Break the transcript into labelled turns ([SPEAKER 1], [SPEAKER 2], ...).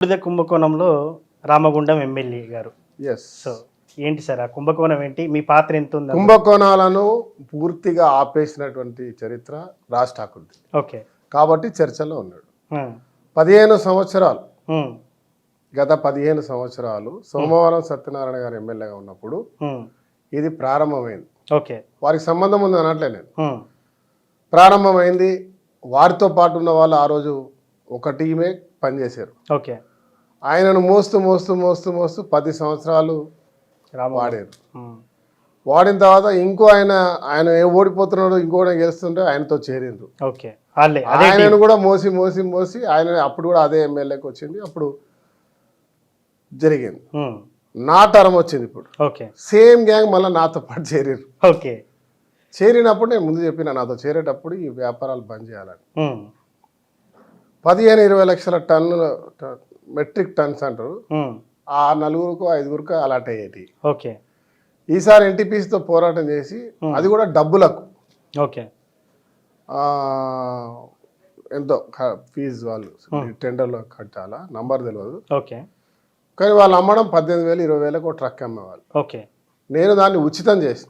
[SPEAKER 1] బూడిద కుంభకోణంలో రామగుండం ఎమ్మెల్యే గారు.
[SPEAKER 2] ఎస్
[SPEAKER 1] సో ఏంటి సార్? ఆ కుంభకోణం ఏంటి? మీ పాత్ర ఎంత ఉంది?
[SPEAKER 2] కుంభకోణాలను పూర్తిగా ఆపేసినటువంటి చరిత్ర రాజ్ ఠాకూర్ది
[SPEAKER 1] ఓకే.
[SPEAKER 2] కాబట్టి చర్చలో ఉన్నాడు. పదిహేను సంవత్సరాలు. గత పదిహేను సంవత్సరాలు సోమవారం సత్యనారాయణ గారు ఎమ్మెల్యేగా ఉన్నప్పుడు ఇది ప్రారంభమైంది.
[SPEAKER 1] ఓకే.
[SPEAKER 2] వారికి సంబంధం ఉంది అనట్లే నేను. ప్రారంభమైంది వారితో పాటు ఉన్న వాళ్ళు ఆ రోజు ఒక టీమే పనిచేశారు.
[SPEAKER 1] ఓకే.
[SPEAKER 2] ఆయనను మోస్తూ మోస్తూ మోస్తూ మోస్తూ పది సంవత్సరాలు వాడారు. వాడిన తర్వాత ఇంకో ఆయన ఆయన ఏ ఓడిపోతున్నాడు ఇంకోటి గెలుస్తుంటే ఆయనతో చేరిండ్రు. ఆయనను కూడా మోసి మోసి మోసి ఆయన అప్పుడు కూడా అదే ఎమ్మెల్యేకి వచ్చింది. అప్పుడు జరిగింది. నా టర్మ్ వచ్చింది ఇప్పుడు.
[SPEAKER 1] ఓకే.
[SPEAKER 2] సేమ్ గ్యాంగ్ మళ్ళీ నాతో పాటు చేరారు
[SPEAKER 1] ఓకే.
[SPEAKER 2] చేరినప్పుడు నేను ముందు చెప్పిన నాతో చేరేటప్పుడు ఈ వ్యాపారాలు బంద్ చేయాలని. పదిహేను ఇరవై లక్షల టన్నుల మెట్రిక్ టన్స్ అంటారు. ఆ నలుగురుకు ఐదుగురికి అలాట్ అయ్యేటి
[SPEAKER 1] ఓకే.
[SPEAKER 2] ఈసారి ఎన్టీపీసీతో పోరాటం చేసి అది కూడా డబ్బులకు.
[SPEAKER 1] ఓకే.
[SPEAKER 2] ఎంతో ఫీజు వాళ్ళు టెండర్లో కట్టాలా? నంబర్ తెలియదు
[SPEAKER 1] ఓకే.
[SPEAKER 2] కానీ వాళ్ళు అమ్మడం పద్దెనిమిది వేలు ఇరవై వేలకు ఒక ట్రక్ అమ్మేవాళ్ళు.
[SPEAKER 1] ఓకే.
[SPEAKER 2] నేను దాన్ని ఉచితం చేసిన.